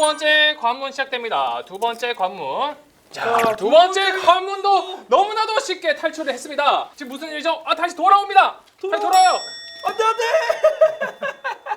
번째 관문 시작됩니다. 두 번째 관문. 자, 두 번째 관문도 너무나도 쉽게 탈출을 했습니다. 지금 무슨 일이죠? 아, 다시 돌아옵니다. 다시 돌아요. 안돼 안돼.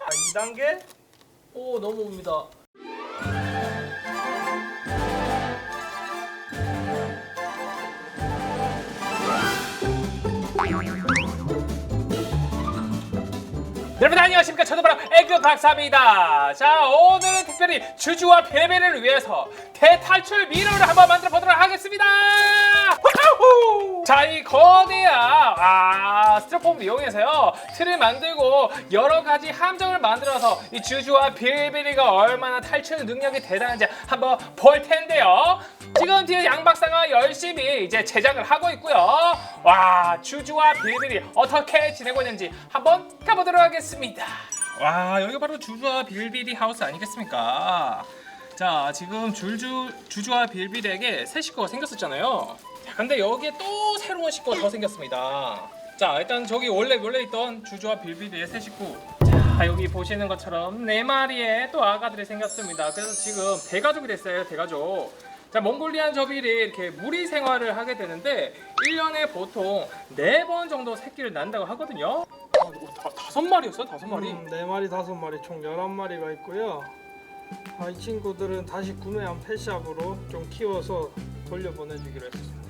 아, 2단계. 오 넘어옵니다. 여러분 안녕하십니까? 저는 바로 에그 박사입니다. 자 오늘은 특별히 주주와 베베를 위해서 대탈출 미러를 한번 만들어 보도록 하겠습니다 자 이 거대한 아 스티로폼 이용해서요. 틀을 만들고 여러 가지 함정을 만들어서 이 주주와 빌빌이가 얼마나 탈출 능력이 대단한지 한번 볼 텐데요. 지금 뒤에 양 박사가 열심히 이제 제작을 하고 있고요. 와 주주와 빌빌이 어떻게 지내고 있는지 한번 가보도록 하겠습니다. 와 여기가 바로 주주와 빌빌이 하우스 아니겠습니까? 자 지금 줄주 주주와 빌빌에게 새 식구가 생겼었잖아요. 자, 근데 여기에 또 새로운 식구가 더 생겼습니다. 자 일단 저기 원래 원래 있던 주주와 빌빌의 새 식구. 자 여기 보시는 것처럼 네 마리의 또 아가들이 생겼습니다. 그래서 지금 대가족이 됐어요 대가족. 자 몽골리안 저빌이 이렇게 무리 생활을 하게 되는데 1년에 보통 4번 정도 새끼를 난다고 하거든요. 아, 이거 다, 다섯 마리였어요 다섯 마리? 음, 네 마리 다섯 마리 총 11마리가 있고요. 아, 이 친구들은 다시 구매한 펫샵으로 좀 키워서 돌려보내주기로 했어요.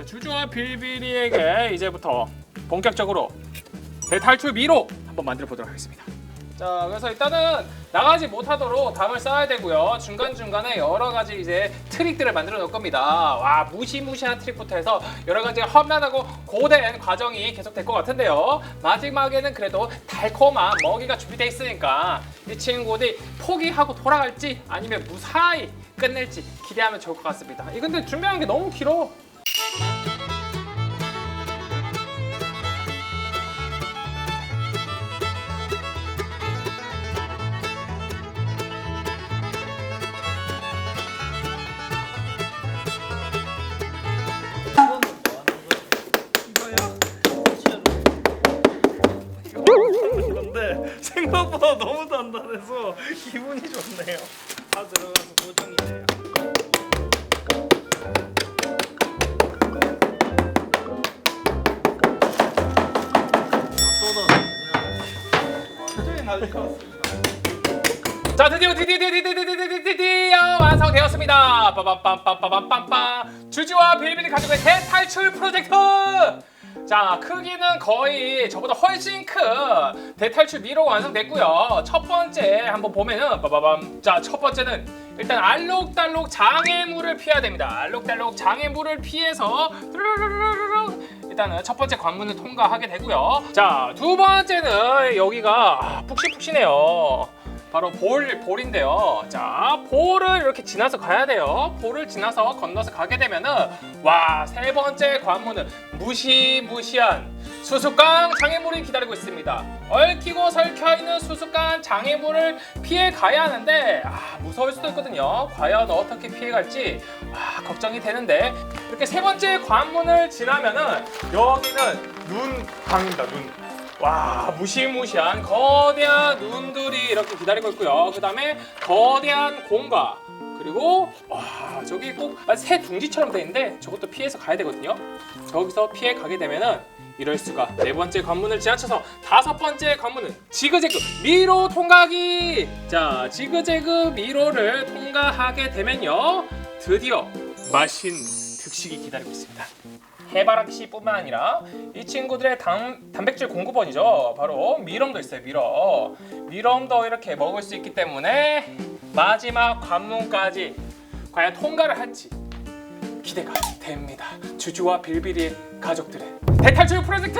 자 주주와 빌빌이에게 이제부터 본격적으로 대탈출 미로 한번 만들어 보도록 하겠습니다. 자 그래서 일단은 나가지 못하도록 담을 쌓아야 되고요. 중간 중간에 여러 가지 이제 트릭들을 만들어 놓을 겁니다. 와 무시무시한 트릭부터 해서 여러 가지 험난하고 고된 과정이 계속 될 것 같은데요. 마지막에는 그래도 달콤한 먹이가 준비돼 있으니까 이 친구들이 포기하고 돌아갈지 아니면 무사히 끝낼지 기대하면 좋을 것 같습니다. 이 근데 준비한 게 너무 길어. 단단해서 기분이 좋네요. 다 들어가서 고정이 돼요. 자 드디어 드디어 드디어 드디어 드디어 드디어 드디어 완성되었습니다. 빠밤빰빰빰빰빰빰 빌빌이 가지고 있는 대탈출 프로젝트. 자 크기는 거의 저보다 훨씬 큰 대탈출 미로가 완성됐고요. 첫 번째 한번 보면은 빠바밤. 자첫 번째는 일단 알록달록 장애물을 피해야 됩니다. 알록달록 장애물을 피해서 일단은 첫 번째 관문을 통과하게 되고요. 자 두 번째는 여기가 아, 푹신푹신해요. 바로 볼 볼인데요. 자, 볼을 이렇게 지나서 가야 돼요. 볼을 지나서 건너서 가게 되면은 와, 세 번째 관문은 무시무시한 수수깡 장애물이 기다리고 있습니다. 얽히고 설켜 있는 수수깡 장애물을 피해 가야 하는데 아, 무서울 수도 있거든요. 과연 어떻게 피해 갈지 아, 걱정이 되는데 이렇게 세 번째 관문을 지나면은 여기는 눈방입니다. 눈. 와 무시무시한 거대한 눈들이 이렇게 기다리고 있고요. 그 다음에 거대한 공과 그리고 와 저기 꼭새 둥지처럼 돼 있는데 저것도 피해서 가야 되거든요. 저기서 피해 가게 되면은 이럴 수가 네 번째 관문을 지나쳐서 다섯 번째 관문은 지그재그 미로 통과하기. 자 지그재그 미로를 통과하게 되면요 드디어 맛있는 특식이 기다리고 있습니다. 해바라기 씨뿐만 아니라 이 친구들의 단, 단백질 공급원이죠. 바로 미럼도 있어요. 미럼. 미럼도 이렇게 먹을 수 있기 때문에 마지막 관문까지 과연 통과를 할지 기대가 됩니다. 주주와 빌빌이 가족들의 대탈출 프로젝트!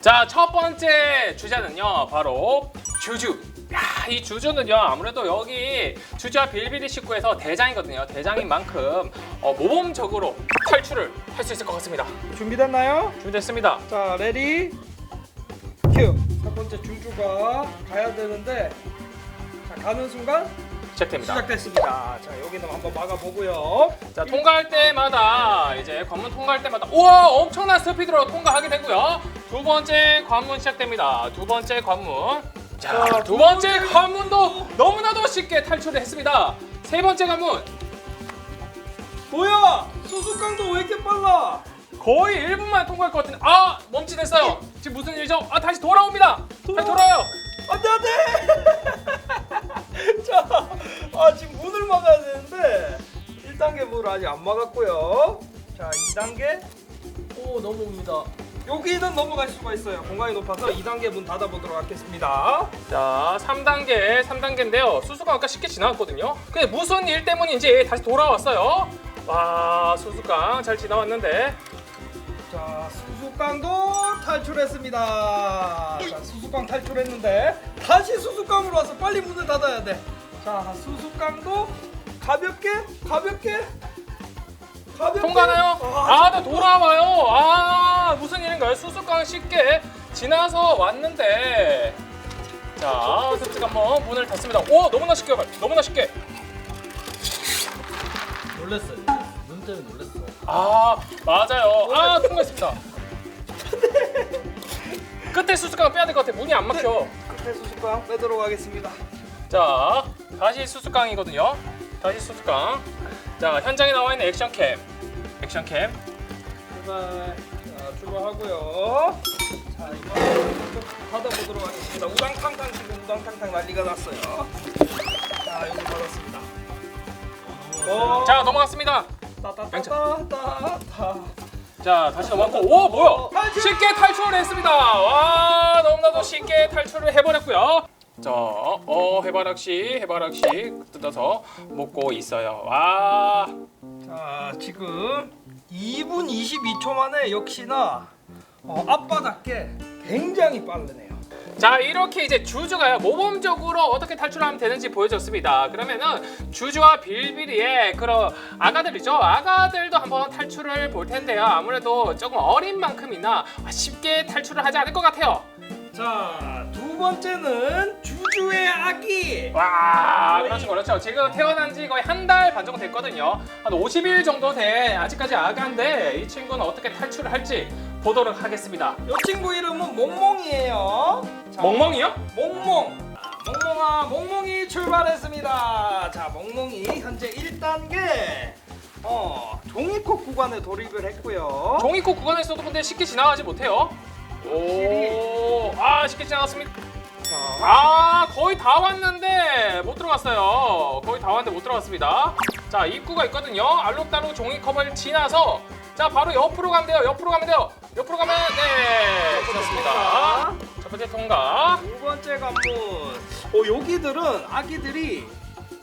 자, 첫 번째 주자는요. 바로 주주. 야, 이 주주는요. 아무래도 여기 주주와 빌빌이 식구에서 대장이거든요. 대장인 만큼 어, 모범적으로 탈출을 할 수 있을 것 같습니다. 준비됐나요? 준비됐습니다. 자, 레디 큐. 첫 번째 주주가 가야 되는데 자, 가는 순간 시작됩니다. 시작됐습니다. 자, 여기는 한번 막아보고요. 자, 통과할 때마다 이제 관문 통과할 때마다 우와 엄청난 스피드로 통과하게 되고요. 두 번째 관문 시작됩니다. 두 번째 관문. 자, 자, 두 번째 관문도 너무나도 쉽게 탈출을 했습니다. 세 번째 관문 뭐야? 수수깡도 왜 이렇게 빨라? 거의 1분만 통과할 것 같은데 아 멈칫했어요. 지금 무슨 일이죠? 아 다시 돌아옵니다. 다시 돌아요. 안돼 안돼. 자, 아 지금 문을 막아야 되는데 1단계 문을 아직 안 막았고요. 자, 2단계 오 너무 옵니다. 여기는 넘어갈 수가 있어요. 공간이 높아서 2단계 문 닫아보도록 하겠습니다. 자 3단계 3단계인데요. 수수깡 아까 쉽게 지나갔거든요. 근데 무슨 일 때문인지 다시 돌아왔어요. 와 수수깡 잘 지나왔는데 자, 수수깡도 탈출했습니다. 자, 수수깡 탈출했는데 다시 수수깡으로 와서 빨리 문을 닫아야 돼. 자, 수수깡도 가볍게, 가볍게. 통과나요? 아, 아, 나 돌아와요. 아, 무슨 일인가요? 수수깡 쉽게 지나서 왔는데. 자, 습득 한번 문을 닫습니다. 오, 너무나 쉽게 가요. 너무나 쉽게. 놀랬어요. 눈 때문에 놀랬어. 아, 맞아요. 아, 통과했습니다. 끝에 수수깡 빼야 될 것 같아. 문이 안 막혀. 끝에 수수깡 빼도록 하겠습니다. 자, 다시 수수깡이거든요. 다시 수수깡. 자, 현장에 나와 있는 액션캠. 액션캠. 출발. 자, 출발하고요. 자, 이번엔 좀 닫아보도록 하겠습니다. 우당탕탕 지금 우당탕탕 난리가 났어요. 자, 여기 닫았습니다. 어, 자, 넘어갔습니다. 따따따따따따. 자 다시 넘어갔고 오 뭐야 탈출! 쉽게 탈출을 했습니다 와 너무나도 쉽게 탈출을 해버렸고요 자 어 해바락씨 해바락씨 뜯어서 먹고 있어요. 와. 자, 지금 2분 22초 만에 역시나 어, 앞바닥게 굉장히 빠르네요. 자 이렇게 이제 주주가요 모범적으로 어떻게 탈출하면 되는지 보여줬습니다. 그러면은 주주와 빌비리의 그런 아가들이죠. 아가들도 한번 탈출을 볼 텐데요. 아무래도 조금 어린 만큼이나 쉽게 탈출을 하지 않을 것 같아요 자, 두 번째는 주주의 아기. 와 그렇죠 그렇죠 지금 태어난 지 거의 한 달 반 정도 됐거든요 한 50일 정도 돼 아직까지 아가인데 이 친구는 어떻게 탈출을 할지 보도록 하겠습니다 이 친구 이름은 몽몽이에요. 자, 멍멍이요? 몽몽. 자, 몽몽아, 몽몽이 출발했습니다. 자, 몽몽이 현재 1단계 어, 종이컵 구간에 돌입을 했고요. 종이코 구간에서도 근데 쉽게 지나가지 못해요 오 아 쉽게 지나갔습니다. 자, 아 거의 다 왔는데 못 들어갔어요. 거의 다 왔는데 못 들어갔습니다. 자 입구가 있거든요. 알록달록 종이컵을 지나서 자 바로 옆으로 가면 돼요. 옆으로 가면 돼요. 옆으로 가면 네 지났습니다. 첫 번째 통과. 두 번째 관문. 어, 여기들은 아기들이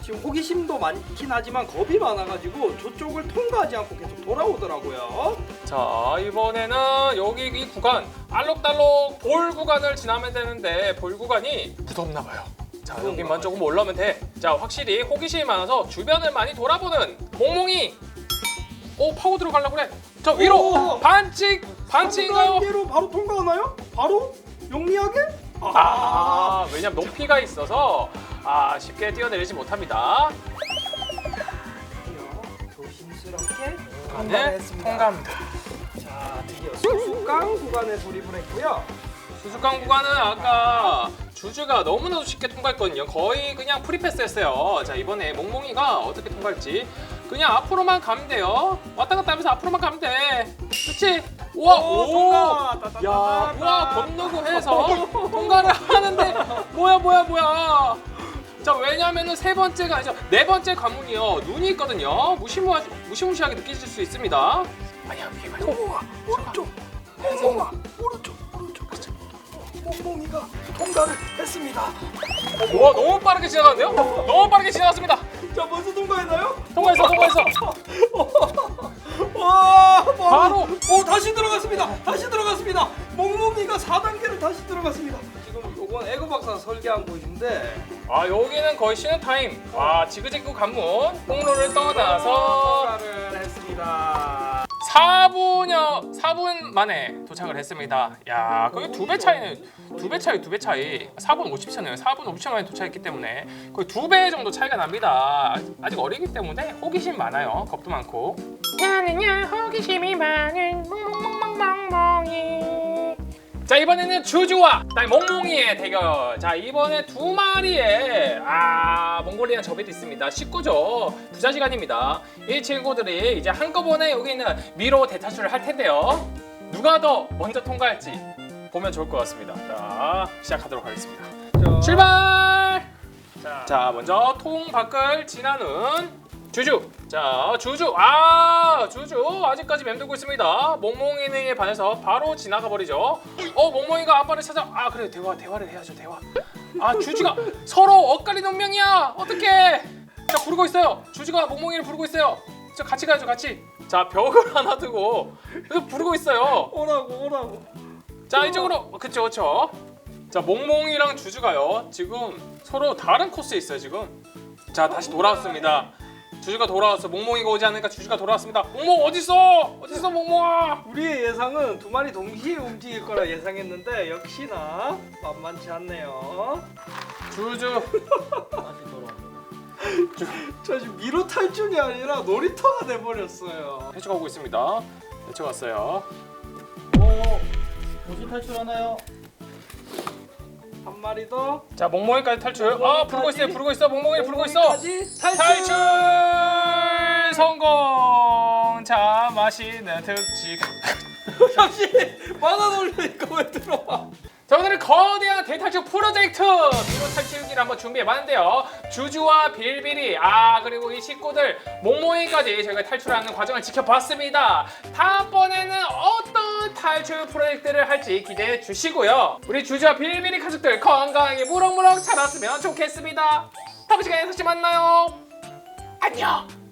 지금 호기심도 많긴 하지만 겁이 많아가지고 저쪽을 통과하지 않고 계속 돌아오더라고요. 자 이번에는 여기 이 구간 알록달록 볼 구간을 지나면 되는데 볼 구간이 무섭나 봐요 자 여기만 조금 올라오면 돼 자 확실히 호기심이 많아서 주변을 많이 돌아보는 몽몽이 오 파고 들어가려고 그래 저 위로 오! 반칙 반칙인가요? 3단계로 바로 통과하나요? 바로? 영리하게? 아 왜냐면 높이가 있어서 아 쉽게 뛰어내리지 못합니다 조심스럽게 네 통과했습니다. 통과합니다 자, 드디어 수수깡 구간에 돌입을 했고요. 수수깡 구간은 아까 주주가 너무나도 쉽게 통과했거든요. 거의 그냥 프리패스 했어요. 자 이번에 몽몽이가 어떻게 통과할지 그냥 앞으로만 가면 돼요. 왔다 갔다 하면서 앞으로만 가면 돼. 그렇지? 우와 오, 오, 통과! 야. 우와 건너고 해서 통과를 하는데 뭐야 뭐야 뭐야. 자 왜냐면은 세 번째가 아니죠 네 번째 관문이요 눈이 있거든요 무시무하, 무시무시하게 느껴질 수 있습니다 아니야 위에 말고 몽몽아, 오른쪽. 몽몽아, 오른쪽, 오른쪽. 몽몽이가 통과를 했습니다. 와 너무 빠르게 지나가는데요? 너무 빠르게 지나갔습니다. 자, 벌써 통과했나요? 통과했어, 통과했어. 와, 바로. 오 다시 들어갔습니다. 다시 들어갔습니다. 몽몽이가 4단계를 다시 들어갔습니다. 지금 요건 에그 박사가 설계한 곳인데 아 여기는 거의 쉬는 타임. 와 지그재그 관문 통로를 떠나서 통과를 했습니다. 4분여 4분 만에 도착을 했습니다. 야 거의 두 배 차이네. 두 배 차이, 두 배 차이. 4분 50초네요. 4분 50초 만에 도착했기 때문에 거의 두 배 정도 차이가 납니다. 아직 어리기 때문에 호기심 많아요. 겁도 많고. 나는야 호기심이 많은 멍멍멍멍멍이. 자 이번에는 주주와 딸 몽몽이의 대결. 자 이번에 두 마리의 아 몽골 잃어버리는 저비도 있습니다. 19조 부자 시간입니다. 이 친구들이 이제 한꺼번에 여기 있는 미로 대탈출을 할 텐데요. 누가 더 먼저 통과할지 보면 좋을 것 같습니다. 자 시작하도록 하겠습니다. 자, 출발! 자, 자 먼저 통 밖을 지나는 주주. 자 주주. 아 주주. 아직까지 맴돌고 있습니다. 몽몽이에 반해서 바로 지나가 버리죠. 어 몽몽이가 아빠를 찾아. 아 그래. 대화 대화를 해야죠. 대화. 아 주주가 서로 엇갈린 운명이야. 어떡해. 자 부르고 있어요. 주주가 몽몽이를 부르고 있어요. 자 같이 가야죠. 같이. 자 벽을 하나 두고 계속 부르고 있어요. 오라고 오라고. 자 이쪽으로. 그쵸 그쵸. 자 몽몽이랑 주주가요. 지금 서로 다른 코스에 있어요 지금. 자 다시 돌아왔습니다 주주가 돌아왔어 몽몽이가 오지 않으니까 주주가 돌아왔습니다 몽몽 어딨어 어딨어 몽몽아 우리의 예상은 두 마리 동시에 움직일 거라 예상했는데 역시나 만만치 않네요. 주주 다시 돌아옵니다. 저 지금 미로 탈출이 아니라 놀이터가 돼버렸어요. 헤쳐가고 있습니다 헤쳐갔어요 오, 도시 탈출하나요? 한 마리 더. 자 몽몽이까지 탈출 아 부르고 있어요 부르고 있어 몽몽이를 부르고 있어 몽몽이까지 탈출. 탈출 성공 자 맛있는 특집 잠시 만화 놀리니까 왜 들어와? 자 오늘은 거대한 대탈출 프로젝트! 미로 탈출기를 한번 준비해봤는데요. 주주와 빌빌이 아 그리고 이 식구들 몽몽이까지 저희가 탈출하는 과정을 지켜봤습니다. 다음번에는 어떤 탈출 프로젝트를 할지 기대해 주시고요. 우리 주주와 빌빌이 가족들 건강하게 무럭무럭 자랐으면 좋겠습니다. 다음 시간에 다시 만나요. 안녕